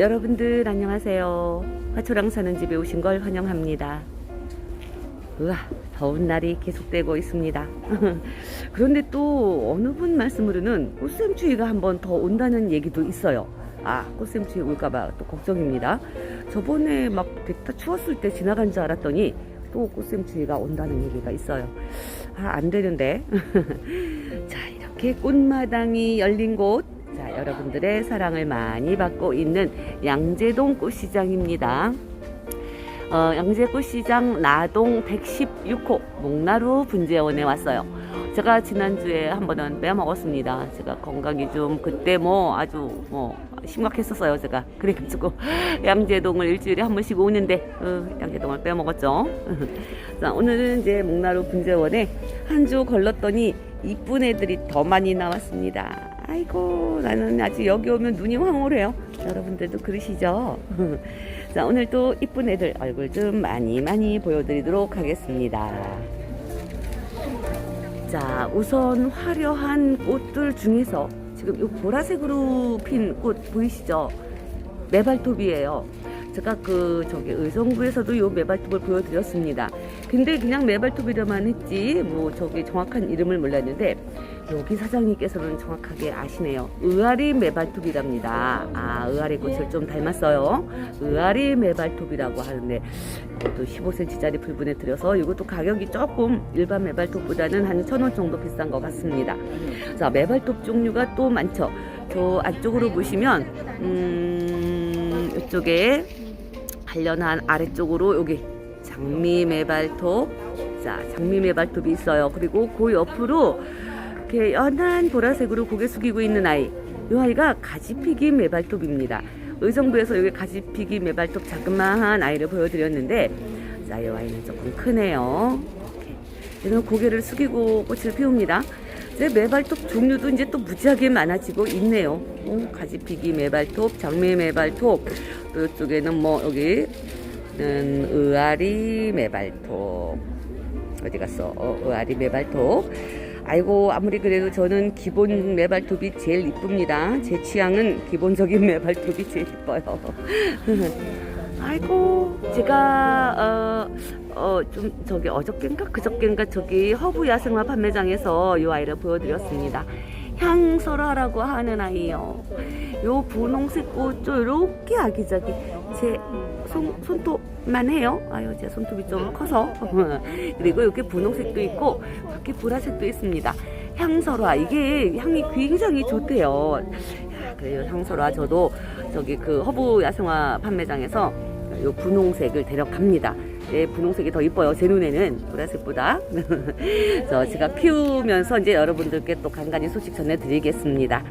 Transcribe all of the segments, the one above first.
여러분들 안녕하세요. 화초랑 사는 집에 오신 걸 환영합니다. 우와, 더운 날이 계속되고 있습니다. 그런데 또 어느 분 말씀으로는 꽃샘추위가 한번 더 온다는 얘기도 있어요. 아, 꽃샘추위 올까봐 또 걱정입니다. 저번에 막 백타 추웠을 때 지나간 줄 알았더니 또 꽃샘추위가 온다는 얘기가 있어요. 아, 안 되는데. 자, 이렇게 꽃마당이 열린 곳. 자, 여러분들의 사랑을 많이 받고 있는 양재동 꽃시장입니다. 어, 양재꽃시장 나동 116호 목나루 분재원에 왔어요. 제가 지난주에 한 번은 빼먹었습니다. 제가 건강이 좀 그때 뭐 아주 뭐 심각했었어요. 제가 그래가지고 양재동을 일주일에 한 번씩 오는데 어, 양재동을 빼먹었죠. 자, 오늘은 이제 목나루 분재원에 한 주 걸렀더니 이쁜 애들이 더 많이 나왔습니다. 아이고 나는 아직 여기 오면 눈이 황홀해요. 여러분들도 그러시죠? 자 오늘 또 이쁜 애들 얼굴 좀 많이 많이 보여드리도록 하겠습니다. 자 우선 화려한 꽃들 중에서 지금 이 보라색으로 핀 꽃 보이시죠? 메발톱이에요. 제가 그 저기 의정부에서도 요 메발톱을 보여드렸습니다. 근데 그냥 메발톱이라만 했지 뭐 저기 정확한 이름을 몰랐는데 여기 사장님께서는 정확하게 아시네요. 의아리 메발톱이랍니다. 아 의아리 꽃을 좀 닮았어요. 의아리 메발톱이라고 하는데 이것도 15cm짜리 불분에 들여서 이것도 가격이 조금 일반 메발톱보다는 한 천 원 정도 비싼 것 같습니다. 자 메발톱 종류가 또 많죠. 저 안쪽으로 보시면 음 이쪽에 관련한 아래쪽으로 여기 장미 메발톱 자 장미 메발톱이 있어요. 그리고 그 옆으로 이렇게 연한 보라색으로 고개 숙이고 있는 아이 이 아이가 가지피기 메발톱입니다. 의정부에서 여기 가지피기 메발톱 자그마한 아이를 보여드렸는데 자이 아이는 조금 크네요. 이렇게. 얘는 고개를 숙이고 꽃을 피웁니다. 이제 메발톱 종류도 이제 또 무지하게 많아지고 있네요. 어, 가지피기 메발톱, 장미 메발톱, 또 이쪽에는 뭐 여기 는 의아리 메발톱 어디 갔어? 어, 의아리 메발톱. 아이고 아무리 그래도 저는 기본 메발톱이 제일 이쁩니다. 제 취향은 기본적인 메발톱이 제일 이뻐요. 아이고 제가 어 어 좀 저기 어저께인가 그저께인가 저기 허브 야생화 판매장에서 이 아이를 보여드렸습니다. 향설화라고 하는 아이요. 요 분홍색 꽃도 이렇게 아기자기 제 손, 손톱만 해요. 아유 제 손톱이 좀 커서 그리고 이렇게 분홍색도 있고 이렇게 보라색도 있습니다. 향설화 이게 향이 굉장히 좋대요. 야, 그래요 향설화 저도 저기 그 허브 야생화 판매장에서 요 분홍색을 데려갑니다. 네, 분홍색이 더 이뻐요. 제 눈에는 보라색보다. 그래서 제가 키우면서 이제 여러분들께 또 간간히 소식 전해드리겠습니다.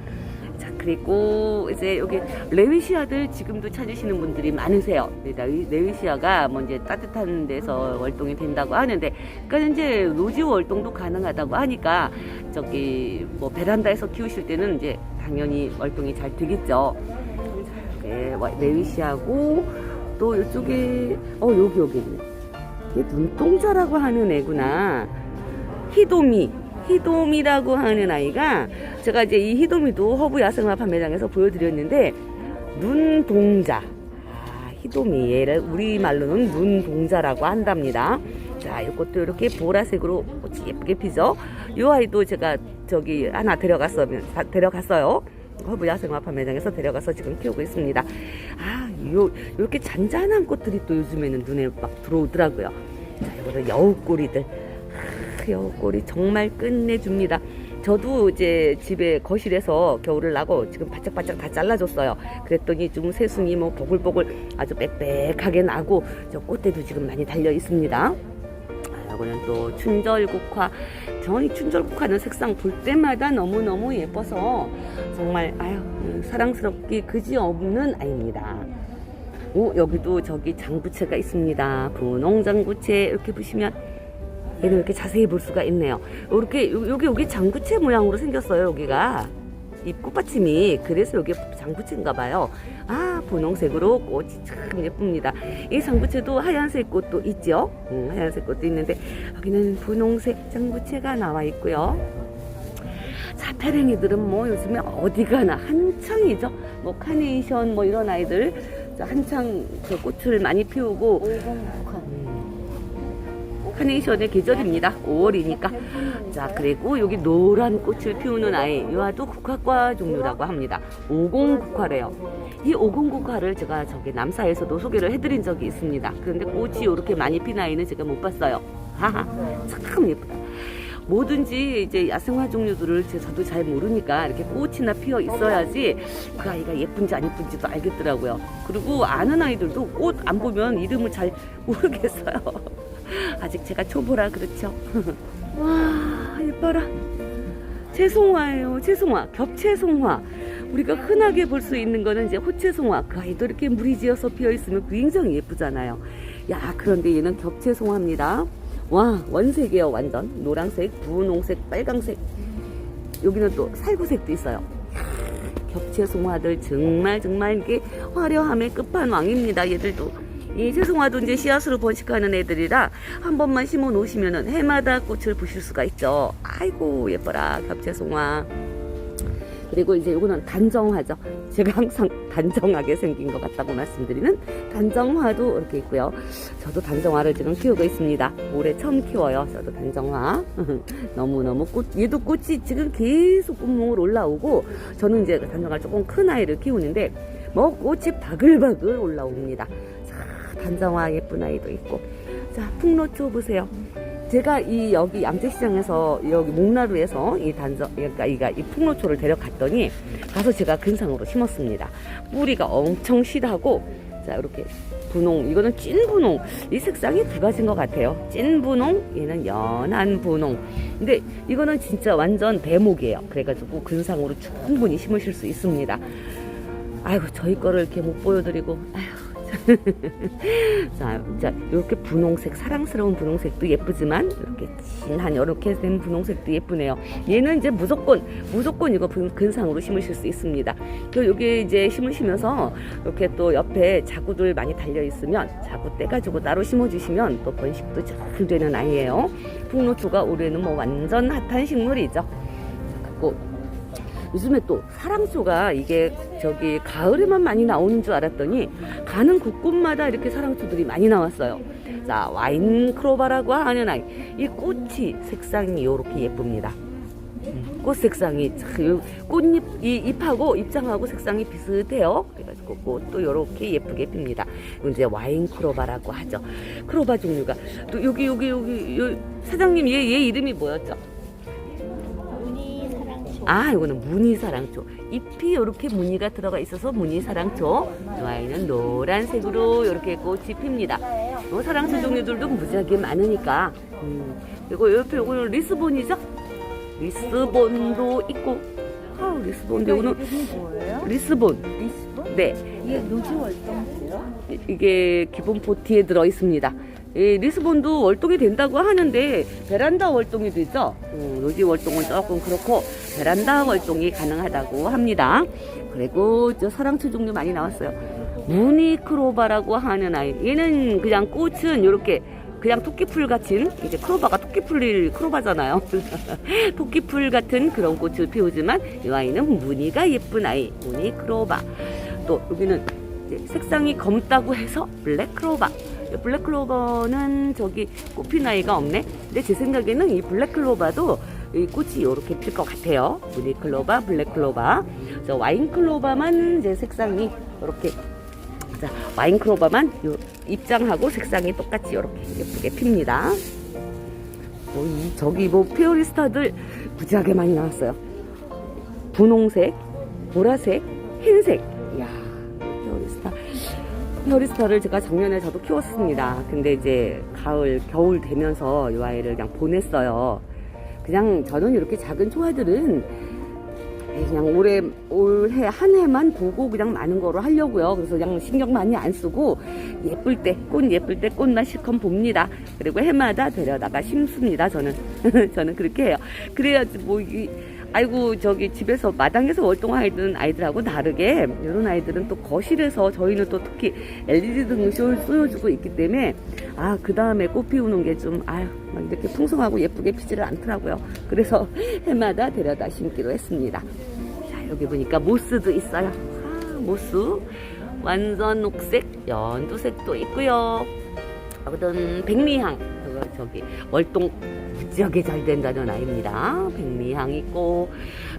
자, 그리고 이제 여기 레위시아들 지금도 찾으시는 분들이 많으세요. 네, 레위- 레위시아가 뭐 이제 따뜻한 데서 월동이 된다고 하는데, 그러니까 이제 노지 월동도 가능하다고 하니까 저기 뭐 베란다에서 키우실 때는 이제 당연히 월동이 잘 되겠죠. 네, 와- 레위시아고 또 이쪽에 어 여기 여기 있네. 이게 눈동자라고 하는 애구나. 히도미. 히도미라고 하는 아이가 제가 이제 이 히도미도 허브 야생화 판매장에서 보여드렸는데 눈동자. 아, 히도미 얘를 우리 말로는 눈동자라고 한답니다. 자, 이것도 이렇게 보라색으로 예쁘게 피죠. 이 아이도 제가 저기 하나 데려갔어 데려갔어요. 허브 야생화 판 매장에서 데려가서 지금 키우고 있습니다. 아, 요, 이렇게 잔잔한 꽃들이 또 요즘에는 눈에 막 들어오더라고요. 자, 이거는 여우꼬리들. 아, 여우꼬리 정말 끝내줍니다. 저도 이제 집에 거실에서 겨울을 나고 지금 바짝바짝 다 잘라줬어요. 그랬더니 좀 새순이 뭐 보글보글 아주 빽빽하게 나고 저 꽃대도 지금 많이 달려 있습니다. 아, 이거는 또 춘절국화. 저이 춘절국화는 색상 볼 때마다 너무너무 예뻐서 정말 아유 음, 사랑스럽기 그지 없는 아이입니다. 오 여기도 저기 장부채가 있습니다. 분홍 장부채 이렇게 보시면 얘는 이렇게 자세히 볼 수가 있네요. 이렇게 요- 여기 여기 장부채 모양으로 생겼어요. 여기가 이 꽃받침이 그래서 여기 장부채인가 봐요. 아 분홍색으로 꽃이 참 예쁩니다. 이 장부채도 하얀색 꽃도 있죠. 음, 하얀색 꽃도 있는데 여기는 분홍색 장부채가 나와 있고요. 자, 페랭이들은 뭐 요즘에 어디 가나 한창이죠. 뭐 카네이션 뭐 이런 아이들 자, 한창 저 꽃을 많이 피우고 50국화. 카네이션의 계절입니다. 5월이니까. 자, 그리고 여기 노란 꽃을 피우는 아이, 이와도 국화과 종류라고 합니다. 50국화래요. 이 50국화를 제가 저기 남사에서도 소개를 해드린 적이 있습니다. 그런데 꽃이 이렇게 많이 핀 아이는 제가 못 봤어요. 하하, 참 예쁘다. 뭐든지 이제 야생화 종류들을 제- 저도 잘 모르니까 이렇게 꽃이나 피어 있어야지 그 아이가 예쁜지 안 예쁜지도 알겠더라고요. 그리고 아는 아이들도 꽃 안 보면 이름을 잘 모르겠어요. 아직 제가 초보라 그렇죠. 와 예뻐라. 채송화예요. 채송화, 겹채송화. 우리가 흔하게 볼 수 있는 거는 이제 호채송화. 그 아이도 이렇게 물이 지어서 피어 있으면 굉장히 예쁘잖아요. 야 그런데 얘는 겹채송화입니다. 와 원색이에요 완전 노란색, 분홍색, 빨강색. 여기는 또 살구색도 있어요. 겹채송화들 정말 정말 이게 화려함의 끝판왕입니다. 얘들도 이 채송화도 이제 씨앗으로 번식하는 애들이라 한 번만 심어 놓으시면은 해마다 꽃을 보실 수가 있죠. 아이고 예뻐라 겹채송화. 그리고 이제 요거는 단정화죠. 제가 항상 단정하게 생긴 것 같다고 말씀드리는 단정화도 이렇게 있고요. 저도 단정화를 지금 키우고 있습니다. 올해 처음 키워요. 저도 단정화. 너무너무 꽃, 얘도 꽃이 지금 계속 꽃몽을 올라오고, 저는 이제 단정화 조금 큰 아이를 키우는데, 뭐 꽃이 바글바글 올라옵니다. 자, 단정화 예쁜 아이도 있고. 자, 풍로초 보세요. 제가 이 여기 양재시장에서 여기 목나루에서 이 단정 그러니까 이가 이 풍로초를 데려갔더니 가서 제가 근상으로 심었습니다. 뿌리가 엄청 실하고 자 이렇게 분홍 이거는 찐 분홍 이 색상이 두 가지인 것 같아요. 찐 분홍 얘는 연한 분홍. 근데 이거는 진짜 완전 대목이에요. 그래가지고 근상으로 충분히 심으실 수 있습니다. 아이고 저희 거를 이렇게 못 보여드리고 아휴. 자, 자, 이렇게 분홍색, 사랑스러운 분홍색도 예쁘지만, 이렇게 진한, 이렇게 된 분홍색도 예쁘네요. 얘는 이제 무조건, 무조건 이거 근- 근상으로 심으실 수 있습니다. 그 여기 이제 심으시면서, 이렇게 또 옆에 자구들 많이 달려 있으면, 자구 떼가지고 따로 심어주시면, 또 번식도 잘 되는 아이예요. 풍노초가 올해는 뭐 완전 핫한 식물이죠. 그리고 요즘에 또 사랑초가 이게 저기 가을에만 많이 나오는 줄 알았더니 가는 곳곳마다 이렇게 사랑초들이 많이 나왔어요. 자 와인 크로바라고 하는 아이 이 꽃이 색상이 이렇게 예쁩니다. 음, 꽃 색상이 꽃잎 이 잎하고 잎장하고 색상이 비슷해요. 그래가지고 꽃도 이렇게 예쁘게 핍니다. 이제 와인 크로바라고 하죠. 크로바 종류가 또 여기 여기 여기 요 사장님 얘 얘 이름이 뭐였죠? 아, 이거는 무늬사랑초. 잎이 이렇게 무늬가 들어가 있어서 무늬사랑초. 이 아이는 노란색으로 이렇게 꽃이 핍니다. 어, 사랑초 종류들도 무지하게 많으니까. 음, 그리고 옆에 이거는 리스본이죠? 리스본도 있고. 아, 리스본도 이름이 뭐예요? 리스본. 리스본? 네, 이게 노지 월동이에요? 이- 이게 기본 보티에 들어 있습니다. 이 리스본도 월동이 된다고 하는데 베란다 월동이 되죠. 음, 노지 월동은 조금 그렇고 베란다 월동이 가능하다고 합니다. 그리고 저 사랑초 종류 많이 나왔어요. 무니크로바라고 하는 아이. 얘는 그냥 꽃은 이렇게 그냥 토끼풀 같은 이제 크로바가 토끼풀 크로바잖아요. 토끼풀 같은 그런 꽃을 피우지만 이 아이는 무늬가 예쁜 아이. 무니 크로바. 또 여기는 색상이 검다고 해서 블랙클로바. 블랙클로버는 저기 꽃핀 아이가 없네. 근데 제 생각에는 이 블랙클로바도 이 꽃이 이렇게 필 것 같아요. 무늬클로바, 블랙클로바. 저 와인클로바만 제 색상이 이렇게 자 와인클로바만 요 입장하고 색상이 똑같이 이렇게 예쁘게 핍니다. 뭐 이, 저기 뭐 페어리스타들 무지하게 많이 나왔어요. 분홍색, 보라색, 흰색. 이야, 페어리스타. 페어리스타를 제가 작년에 저도 키웠습니다. 근데 이제 가을, 겨울 되면서 이 아이를 그냥 보냈어요. 그냥 저는 이렇게 작은 초아들은 그냥 올해, 올해 한 해만 보고 그냥 많은 거로 하려고요. 그래서 그냥 신경 많이 안 쓰고 예쁠 때, 꽃 예쁠 때 꽃만 실컷 봅니다. 그리고 해마다 데려다가 심습니다. 저는. 저는 그렇게 해요. 그래야지 뭐, 이, 아이고, 저기 집에서 마당에서 월동하는 아이들하고 다르게 이런 아이들은 또 거실에서 저희는 또 특히 LED 등을 쏘- 쏘여주고 있기 때문에 아, 그 다음에 꽃 피우는 게 좀, 아유, 막 이렇게 풍성하고 예쁘게 피지를 않더라고요. 그래서 해마다 데려다 심기로 했습니다. 자, 여기 보니까 모스도 있어요. 아, 모스 완전 녹색 연두색도 있고요. 어떤 백미향 저기 월동 무지하게 잘 된다는 아이입니다. 백미향 있고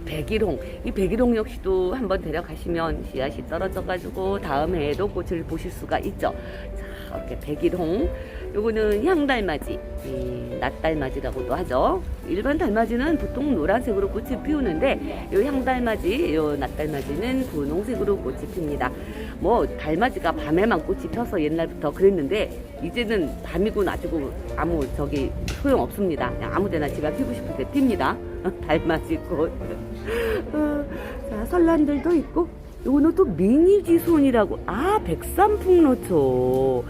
백일홍 이 백일홍 역시도 한번 데려가시면 씨앗이 떨어져가지고 다음 해에도 꽃을 보실 수가 있죠. 자 이렇게 백일홍 요거는 향달맞이 이 낫달맞이라고도 하죠. 일반 달맞이는 보통 노란색으로 꽃이 피우는데 요 향달맞이 요 낫달맞이는 분홍색으로 꽃이 핍니다. 뭐 달맞이가 밤에만 꽃이 펴서 옛날부터 그랬는데 이제는 밤이고 낮이고 아무 저기 소용 없습니다. 아무데나 집에 피고 싶을 때 핍니다. 달맞이 꽃. 어, 자 설란들도 있고 요거는 또 미니지손이라고 아 백삼풍노초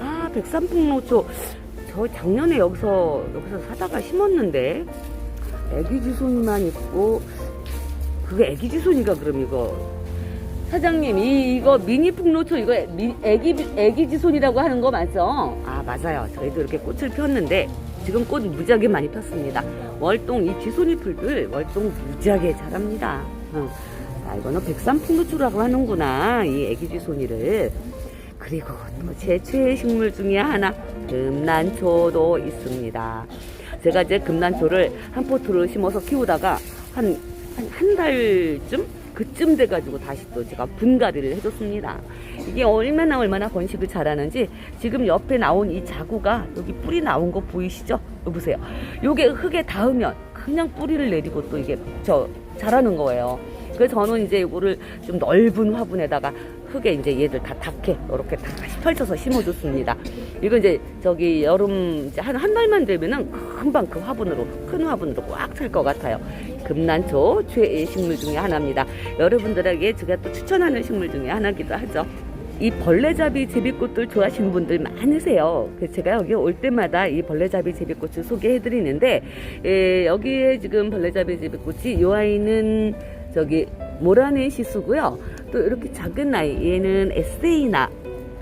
아 백삼풍노초 저 작년에 여기서 여기서 사다가 심었는데 애기 지손만 있고 그게 애기 지손이가 그럼 이거 사장님 이 이거 미니 풍노초 이거 미, 애기 애기 지손이라고 하는 거 맞죠? 아 맞아요 저희도 이렇게 꽃을 폈는데 지금 꽃 무지하게 많이 폈습니다 월동 이 지손이 풀들 월동 무지하게 자랍니다 어. 자, 이거는 백삼풍노초라고 하는구나. 이 애기쥐손이를. 그리고 또 제 최애 식물 중에 하나, 금난초도 있습니다. 제가 이제 금난초를 한 포트를 심어서 키우다가 한, 한, 한 달쯤? 그쯤 돼가지고 다시 또 제가 분갈이를 해줬습니다. 이게 얼마나 얼마나 번식을 잘하는지 지금 옆에 나온 이 자구가 여기 뿌리 나온 거 보이시죠? 여기 보세요. 요게 흙에 닿으면 그냥 뿌리를 내리고 또 이게 저 자라는 거예요. 그래서 저는 이제 이거를 좀 넓은 화분에다가 흙에 이제 얘들 다 닿게 이렇게 다 펼쳐서 심어줬습니다. 이거 이제 저기 여름 한, 한 달만 되면은 금방 그 화분으로 큰 화분으로 꽉 찰 것 같아요. 금난초 최애 식물 중에 하나입니다. 여러분들에게 제가 또 추천하는 식물 중에 하나기도 하죠. 이 벌레잡이 제비꽃들 좋아하시는 분들 많으세요. 제가 여기 올 때마다 이 벌레잡이 제비꽃을 소개해 드리는데, 예, 여기에 지금 벌레잡이 제비꽃이 이 아이는 저기 모라네 시수고요. 또 이렇게 작은 아이, 얘는 에세이나,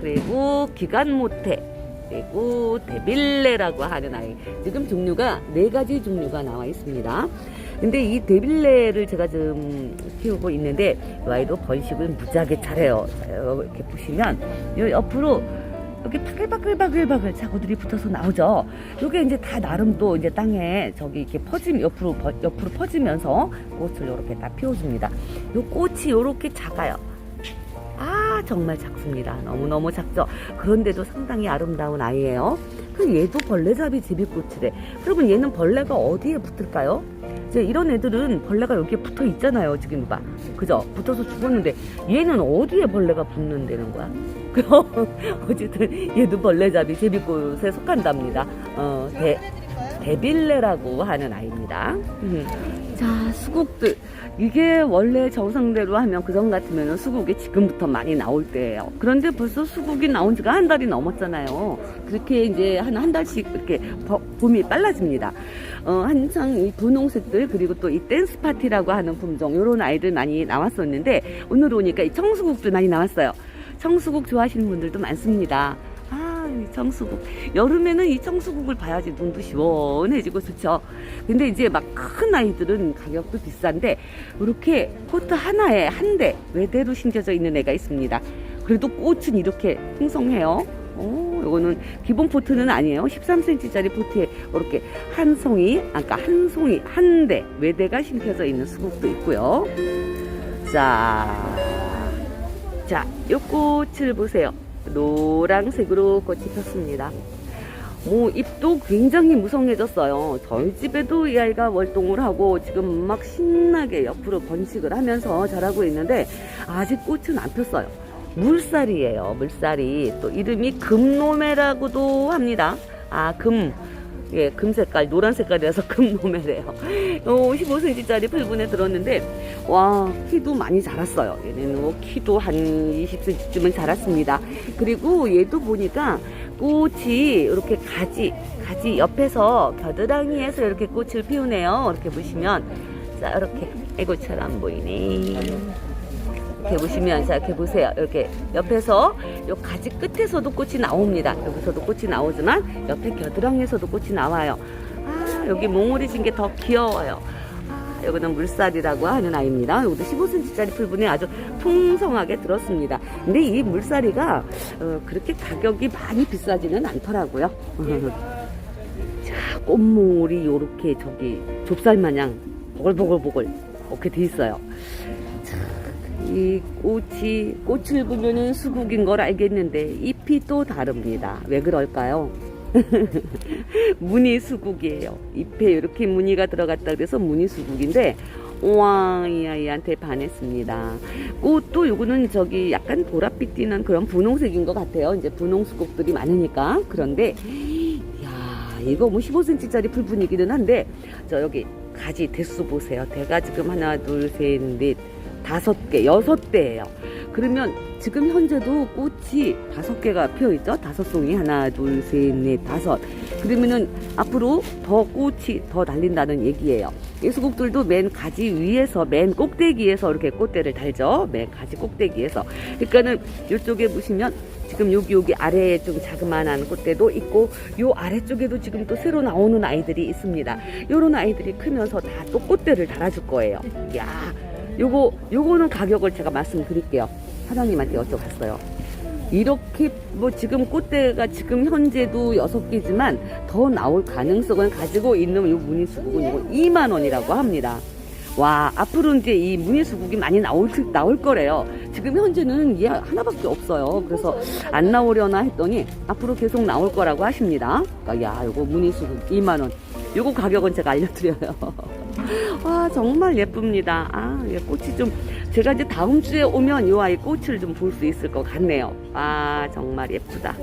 그리고 기간모테, 그리고 데빌레라고 하는 아이. 지금 종류가 네 가지 종류가 나와 있습니다. 근데 이 데빌레를 제가 지금 키우고 있는데 이 아이도 번식을 무지하게 잘해요. 자, 이렇게 보시면 요 옆으로 이렇게 바글바글바글바글 자구들이 붙어서 나오죠. 요게 이제 다 나름 또 이제 땅에 저기 이렇게 퍼지 옆으로 퍼- 옆으로 퍼지면서 꽃을 이렇게 다 피워줍니다. 요 꽃이 요렇게 작아요. 아 정말 작습니다. 너무 너무 작죠. 그런데도 상당히 아름다운 아이예요. 그 얘도 벌레잡이 제비꽃이래. 그러면 얘는 벌레가 어디에 붙을까요? 이제 이런 애들은 벌레가 여기에 붙어 있잖아요. 지금 봐. 그죠? 붙어서 죽었는데 얘는 어디에 벌레가 붙는다는 거야? 그럼 어쨌든 얘도 벌레잡이 제비꽃에 속한답니다. 어, 대, 데빌레라고 하는 아이입니다. 음. 자, 수국들. 이게 원래 정상대로 하면 그전 같으면 수국이 지금부터 많이 나올 때예요. 그런데 벌써 수국이 나온 지가 한 달이 넘었잖아요. 그렇게 이제 한 한 달씩 이렇게 버- 봄이 빨라집니다. 어, 한창 이 분홍색들 그리고 또 이 댄스 파티라고 하는 품종 이런 아이들 많이 나왔었는데 오늘 오니까 이 청수국들 많이 나왔어요. 청수국 좋아하시는 분들도 많습니다. 아, 이 청수국. 여름에는 이 청수국을 봐야지 눈도 시원해지고 좋죠. 근데 이제 막 큰 아이들은 가격도 비싼데, 이렇게 포트 하나에 한 대 외대로 심겨져 있는 애가 있습니다. 그래도 꽃은 이렇게 풍성해요. 오, 이거는 기본 포트는 아니에요. 13cm짜리 포트에 이렇게 한 송이, 아까 한 송이, 한 대, 외대가 심겨져 있는 수국도 있고요. 자, 자, 이 꽃을 보세요. 노란색으로 꽃이 폈습니다. 뭐 잎도 굉장히 무성해졌어요. 저희 집에도 이 아이가 월동을 하고 지금 막 신나게 옆으로 번식을 하면서 자라고 있는데 아직 꽃은 안 폈어요. 물살이에요. 물살이 또 이름이 금노매라고도 합니다. 아 금. 예, 금 색깔, 노란 색깔이라서 금노매래요. 어, 55cm짜리 풀분에 들었는데, 와, 키도 많이 자랐어요. 얘는 뭐 키도 한 20cm쯤은 자랐습니다. 그리고 얘도 보니까 꽃이 이렇게 가지, 가지 옆에서 겨드랑이에서 이렇게 꽃을 피우네요. 이렇게 보시면. 자, 이렇게. 안 보이네. 이렇게 보시면 자 이렇게 보세요 이렇게 옆에서 요 가지 끝에서도 꽃이 나옵니다 여기서도 꽃이 나오지만 옆에 겨드랑이에서도 꽃이 나와요 아 여기 몽우리 진 게 더 귀여워요 아 이거는 물살이라고 하는 아이입니다. 이것도 15cm짜리 풀분이 아주 풍성하게 들었습니다. 근데 이 물살이가 어, 그렇게 가격이 많이 비싸지는 않더라고요. 자, 꽃물이 요렇게 저기 좁쌀 마냥 보글보글보글 이렇게 돼 있어요. 자, 이 꽃이 꽃을 보면은 수국인 걸 알겠는데 잎이 또 다릅니다. 왜 그럴까요? 무늬 수국이에요. 잎에 이렇게 무늬가 들어갔다 그래서 무늬 수국인데 우와 이 아이한테 반했습니다. 꽃도 요거는 저기 약간 보랏빛 띠는 그런 분홍색인 것 같아요. 이제 분홍 수국들이 많으니까 그런데 야 이거 뭐 15cm짜리 풀 분이기는 한데 저 여기 가지 대수 보세요. 대가 지금 하나 둘 셋 넷 다섯 개 여섯 대예요. 그러면 지금 현재도 꽃이 다섯 개가 피어 있죠. 다섯 송이 하나 둘 셋 넷 다섯. 그러면은 앞으로 더 꽃이 더 달린다는 얘기예요. 이 수국들도 맨 가지 위에서 맨 꼭대기에서 이렇게 꽃대를 달죠. 맨 가지 꼭대기에서. 그러니까는 이쪽에 보시면 지금 여기 여기 아래에 좀 자그마한 꽃대도 있고 요 아래쪽에도 지금 또 새로 나오는 아이들이 있습니다. 요런 아이들이 크면서 다 또 꽃대를 달아줄 거예요. 야, 요거 요거는 가격을 제가 말씀드릴게요. 사장님한테 여쭤봤어요. 이렇게 뭐 지금 꽃대가 지금 현재도 여섯 개지만 더 나올 가능성을 가지고 있는 이 무늬수국은 이거 2만 원이라고 합니다. 와 앞으로 이제 이 무늬수국이 많이 나올 나올 거래요. 지금 현재는 얘 하나밖에 없어요. 그래서 안 나오려나 했더니 앞으로 계속 나올 거라고 하십니다. 그러니까 야 이거 무늬수국 2만 원. 요거 가격은 제가 알려드려요. 와 정말 예쁩니다. 아, 예, 꽃이 좀 제가 이제 다음 주에 오면 이 아이 꽃을 좀 볼 수 있을 것 같네요. 아 정말 예쁘다.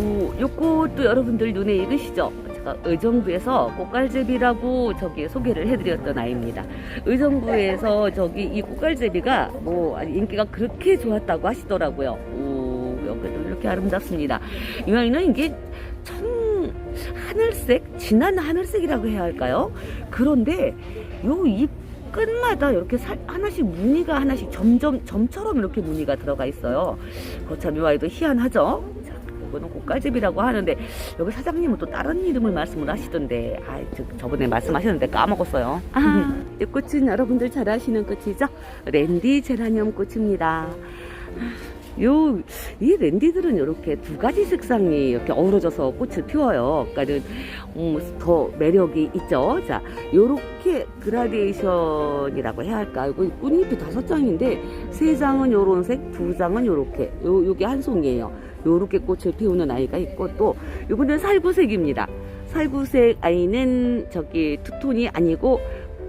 오, 요 꽃도 여러분들 눈에 익으시죠? 제가 의정부에서 꽃갈제비라고 저기 소개를 해드렸던 아이입니다. 의정부에서 저기 이 꽃갈제비가 뭐 인기가 그렇게 좋았다고 하시더라고요. 오, 여기도 이렇게 아름답습니다. 이 아이는 이게 청 하늘색, 진한 하늘색이라고 해야 할까요? 그런데 요 잎 끝마다 이렇게 살- 하나씩 무늬가 하나씩 점점 점처럼 이렇게 무늬가 들어가 있어요. 거참 이 아이도 희한하죠? 자, 이거는 꽃갈집이라고 하는데 여기 사장님은 또 다른 이름을 말씀을 하시던데 아, 저, 저번에 말씀하셨는데 까먹었어요. 아, 이 꽃은 여러분들 잘 아시는 꽃이죠? 랜디 제라늄 꽃입니다. 요, 이 랜디들은 이렇게 두 가지 색상이 이렇게 어우러져서 꽃을 피워요. 그러니까는, 음, 더 매력이 있죠. 자, 요렇게 그라데이션이라고 해야 할까? 이거 꽃잎이 다섯 장인데, 세 장은 요런 색, 두 장은 요렇게. 요, 요게 한 송이에요. 요렇게 꽃을 피우는 아이가 있고, 또, 요거는 살구색입니다. 살구색 아이는 저기 투톤이 아니고,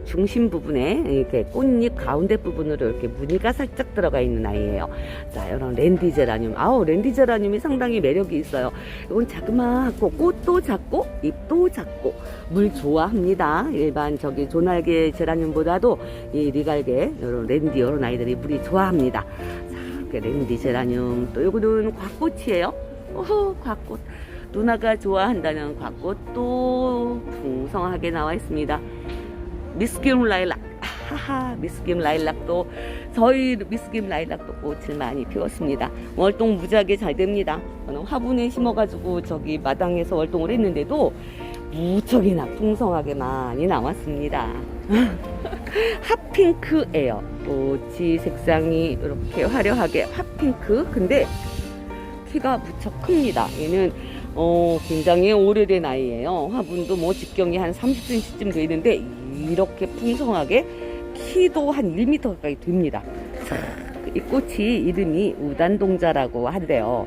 중심 부분에 이렇게 꽃잎 가운데 부분으로 이렇게 무늬가 살짝 들어가 있는 아이예요. 자, 이런 랜디 제라늄. 아우, 랜디 제라늄이 상당히 매력이 있어요. 이건 자그마하고 꽃도 작고 잎도 작고 물 좋아합니다. 일반 저기 조날개 제라늄보다도 이 리갈개 이런 랜디 이런 아이들이 물이 좋아합니다. 자, 이렇게 랜디 제라늄 또 요거는 곽꽃이에요. 오호, 곽꽃. 누나가 좋아한다는 곽꽃도 풍성하게 나와 있습니다. 미스김 라일락. 하하 미스김 라일락도 저희 미스김 라일락도 꽃을 많이 피웠습니다. 월동 무지하게 잘 됩니다. 저는 화분에 심어가지고 저기 마당에서 월동을 했는데도 무척이나 풍성하게 많이 나왔습니다. 핫핑크예요. 꽃이 색상이 이렇게 화려하게 핫핑크. 근데 키가 무척 큽니다. 얘는 어, 굉장히 오래된 아이예요. 화분도 뭐 직경이 한 30cm쯤 되는데 이렇게 풍성하게 키도 한 1m 가까이 됩니다. 자, 이 꽃이 이름이 우단동자라고 한대요.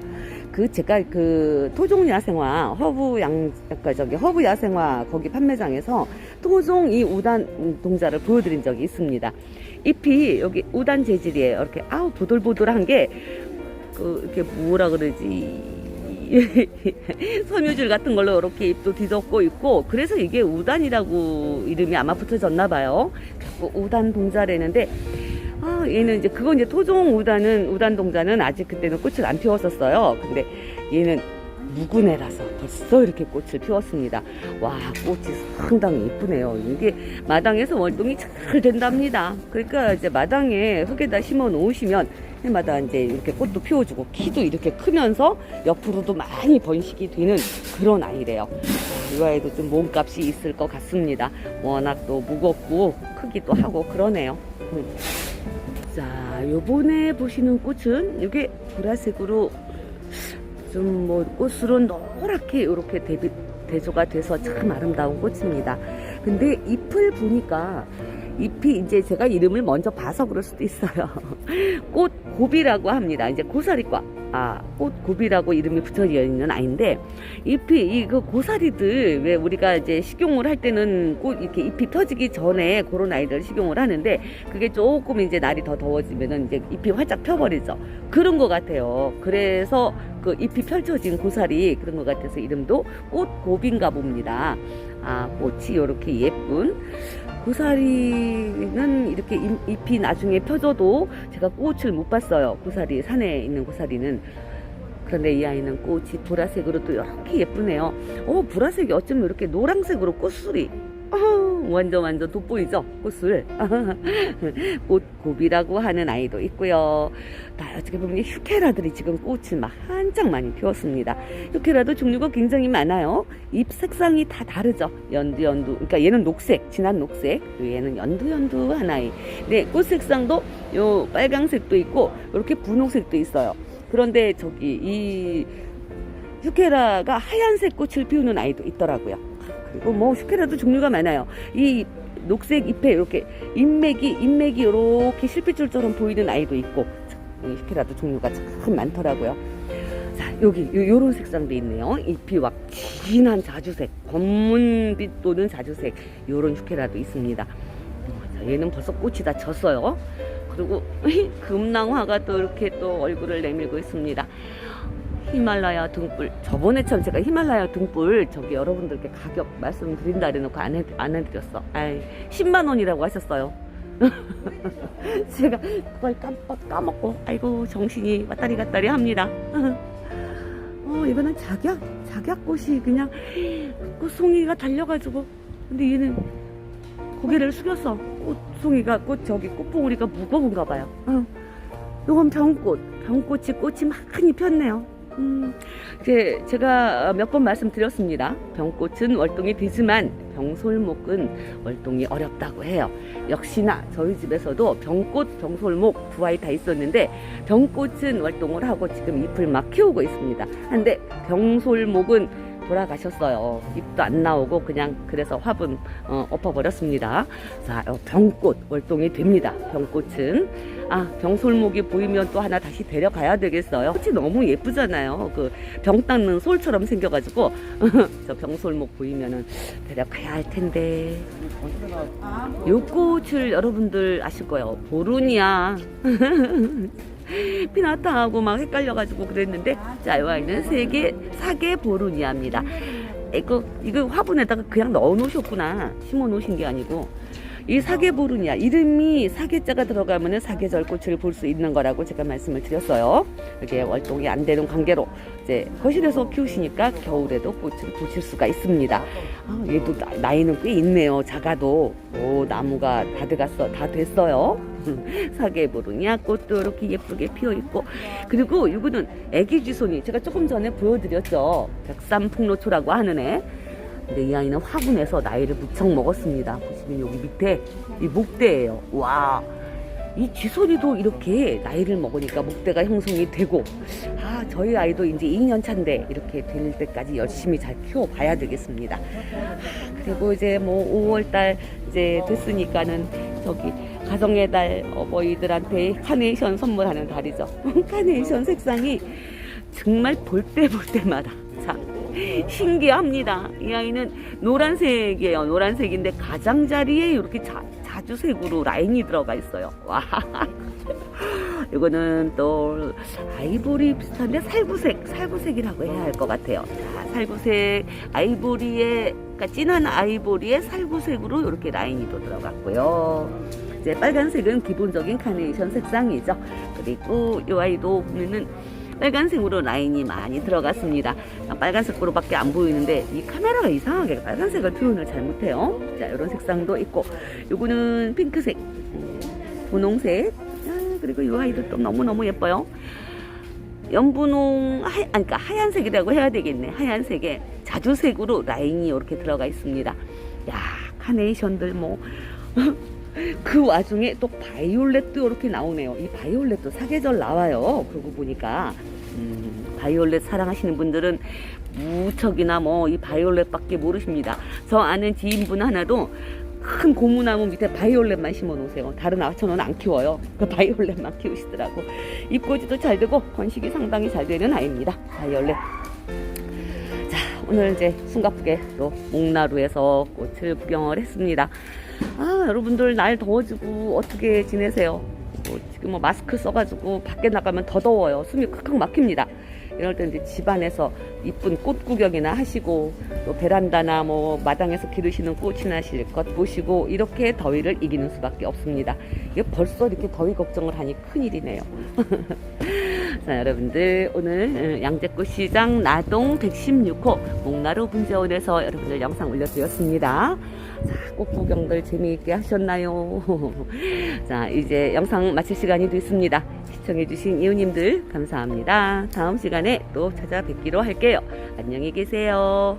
그 제가 그 토종 야생화 허브 양 아까 저기 허브 야생화 거기 판매장에서 토종 이 우단 동자를 보여드린 적이 있습니다. 잎이 여기 우단 재질이에요. 이렇게 아우 보들보들한 게 그 이렇게 뭐라 그러지 섬유질 같은 걸로 이렇게 잎도 뒤덮고 있고 그래서 이게 우단이라고 이름이 아마 붙어졌나 봐요. 그래서 우단 동자라는데 아 얘는 이제 그건 이제 토종 우단은 우단 동자는 아직 그때는 꽃을 안 피웠었어요. 근데 얘는 무구네라서 벌써 이렇게 꽃을 피웠습니다. 와 꽃이 상당히 이쁘네요. 이게 마당에서 월동이 잘 된답니다. 그러니까 이제 마당에 흙에다 심어 놓으시면 해마다 이제 이렇게 꽃도 피워주고 키도 이렇게 크면서 옆으로도 많이 번식이 되는 그런 아이래요. 이이 아이도 좀 몸값이 있을 것 같습니다. 워낙 또 무겁고 크기도 하고 그러네요. 음. 자, 요번에 보시는 꽃은 이게 보라색으로 좀 뭐 꽃으로 노랗게 이렇게 대비, 대조가 돼서 참 아름다운 꽃입니다. 근데 잎을 보니까 잎이 이제 제가 이름을 먼저 봐서 그럴 수도 있어요. 꽃 고비라고 합니다. 이제 고사리과. 아, 꽃고비라고 이름이 붙어 있는 아이인데, 잎이, 이 그 고사리들, 왜 우리가 이제 식용을 할 때는 꽃 이렇게 잎이 터지기 전에 그런 아이들 식용을 하는데, 그게 조금 이제 날이 더 더워지면은 이제 잎이 활짝 펴버리죠. 그런 것 같아요. 그래서 그 잎이 펼쳐진 고사리 그런 것 같아서 이름도 꽃고비인가 봅니다. 아, 꽃이 이렇게 예쁜 고사리는 이렇게 잎- 잎이 나중에 펴져도 제가 꽃을 못 봤어요. 고사리 산에 있는 고사리는 그런데 이 아이는 꽃이 보라색으로 또 이렇게 예쁘네요. 어, 보라색이 어쩌면 이렇게 노란색으로 꽃술이. 아, 완전 완전 돋보이죠? 꽃술. 꽃고비라고 하는 아이도 있고요. 다 어떻게 보면 휴케라들이 지금 꽃을 막 한창 많이 피웠습니다. 휴케라도 종류가 굉장히 많아요. 잎 색상이 다 다르죠. 연두 연두. 그러니까 얘는 녹색, 진한 녹색. 얘는 연두 연두한 아이. 네, 꽃 색상도 요 빨강색도 있고 이렇게 분홍색도 있어요. 그런데 저기 이 휴케라가 하얀색 꽃을 피우는 아이도 있더라고요. 그리고 뭐 휴케라도 종류가 많아요. 이 녹색 잎에 이렇게 잎맥이 잎맥이 이렇게 실핏줄처럼 보이는 아이도 있고 이 휴케라도 종류가 참 많더라고요. 자 여기 요, 요런 색상도 있네요. 잎이 막 진한 자주색, 검은빛 또는 자주색 요런 휴케라도 있습니다. 얘는 벌써 꽃이 다 졌어요. 그리고 금낭화가 또 이렇게 또 얼굴을 내밀고 있습니다. 히말라야 등불. 저번에 참 제가 히말라야 등불 저기 여러분들께 가격 말씀드린다 해놓고 안, 해, 안 해드렸어. 아이, 10만 원이라고 하셨어요. 제가 그걸 깜빡 까먹고, 아이고, 정신이 왔다리 갔다리 합니다. 어, 이거는 작약, 작약꽃이 그냥 꽃송이가 달려가지고. 근데 얘는 고개를 숙였어. 꽃송이가, 꽃, 저기, 꽃봉오리가 무거운가 봐요. 어. 요건 병꽃. 병꽃이 꽃이 많이 폈네요. 음, 이제 제가 몇 번 말씀드렸습니다. 병꽃은 월동이 되지만 병솔목은 월동이 어렵다고 해요. 역시나 저희 집에서도 병꽃, 병솔목 두 아이 다 있었는데 병꽃은 월동을 하고 지금 잎을 막 키우고 있습니다. 한데 병솔목은 돌아가셨어요. 잎도 안 나오고 그냥 그래서 화분 어, 엎어버렸습니다. 자, 어, 병꽃 월동이 됩니다. 병꽃은 아 병솔목이 보이면 또 하나 다시 데려가야 되겠어요. 꽃이 너무 예쁘잖아요. 그 병 닦는 솔처럼 생겨가지고 저 병솔목 보이면은 데려가야 할 텐데. 요 꽃을 여러분들 아실 거예요. 보루니아. 피나타 하고 막 헷갈려가지고 그랬는데 자, 이 아이는 세계 사계 보루니아입니다. 이거 이거 화분에다가 그냥 넣어 놓으셨구나. 심어 놓으신 게 아니고 이 사계 보루니아 이름이 사계자가 들어가면은 사계절 꽃을 볼 수 있는 거라고 제가 말씀을 드렸어요. 이게 월동이 안 되는 관계로 이제 거실에서 키우시니까 겨울에도 꽃을 보실 수가 있습니다. 아, 얘도 나- 나이는 꽤 있네요. 작아도 오 나무가 다 돼갔어, 다 됐어요. 사계 보루니아 꽃도 이렇게 예쁘게 피어 있고 그리고 이거는 애기 쥐손이 제가 조금 전에 보여드렸죠. 백삼풍로초라고 하는 애. 근데 이 아이는 화분에서 나이를 무척 먹었습니다. 보시면 여기 밑에 이 목대예요. 와. 이 쥐소리도 이렇게 나이를 먹으니까 목대가 형성이 되고 아 저희 아이도 이제 2년 차인데 이렇게 될 때까지 열심히 잘 키워봐야 되겠습니다. 아, 그리고 이제 뭐 5월달 이제 됐으니까는 저기 가정의 달 어버이들한테 카네이션 선물하는 달이죠. 카네이션 색상이 정말 볼 때 볼 때마다 자 신기합니다. 이 아이는 노란색이에요. 노란색인데 가장자리에 이렇게 자, 자주색으로 라인이 들어가 있어요. 와. 이거는 또 아이보리 비슷한데 살구색, 살구색이라고 해야 할 것 같아요. 자, 살구색, 아이보리에, 그러니까 진한 아이보리에 살구색으로 이렇게 라인이 또 들어갔고요. 이제 빨간색은 기본적인 카네이션 색상이죠. 그리고 이 아이도 보면은 빨간색으로 라인이 많이 들어갔습니다. 아, 빨간색으로밖에 안 보이는데 이 카메라가 이상하게 빨간색을 표현을 잘 못해요. 자, 이런 색상도 있고 요거는 핑크색, 음, 분홍색, 아, 그리고 이 아이도 또 너무너무 예뻐요. 연분홍 하, 아니, 그러니까 하얀색이라고 해야 되겠네. 하얀색에 자 자주색으로 라인이 이렇게 들어가 있습니다. 야, 카네이션들 뭐. 그 와중에 또 바이올렛도 이렇게 나오네요. 이 바이올렛도 사계절 나와요. 그러고 보니까. 음, 바이올렛 사랑하시는 분들은 무척이나 뭐 이 바이올렛밖에 모르십니다. 저 아는 지인분 하나도 큰 고무나무 밑에 바이올렛만 심어 놓으세요. 다른 아처는 안 키워요. 그 바이올렛만 키우시더라고. 잎꽂이도 잘 되고 번식이 상당히 잘 되는 아이입니다. 바이올렛. 자, 오늘 이제 숨가쁘게 또 목나루에서 꽃을 구경을 했습니다. 아, 여러분들 날 더워지고 어떻게 지내세요? 뭐 지금 뭐 마스크 써가지고 밖에 나가면 더 더워요. 숨이 콱콱 막힙니다. 이럴 때 이제 집 안에서 이쁜 꽃 구경이나 하시고 또 베란다나 뭐 마당에서 기르시는 꽃이나 실컷 보시고 이렇게 더위를 이기는 수밖에 없습니다. 이게 벌써 이렇게 더위 걱정을 하니 큰일이네요. 자, 여러분들 오늘 어, 양재꽃 시장 나동 116호 목나루 분재원에서 여러분들 영상 올려드렸습니다. 자, 꽃 구경들 재미있게 하셨나요? 자, 이제 영상 마칠 시간이 됐습니다. 시청해주신 이웃님들 감사합니다. 다음 시간에 또 찾아뵙기로 할게요. 안녕히 계세요.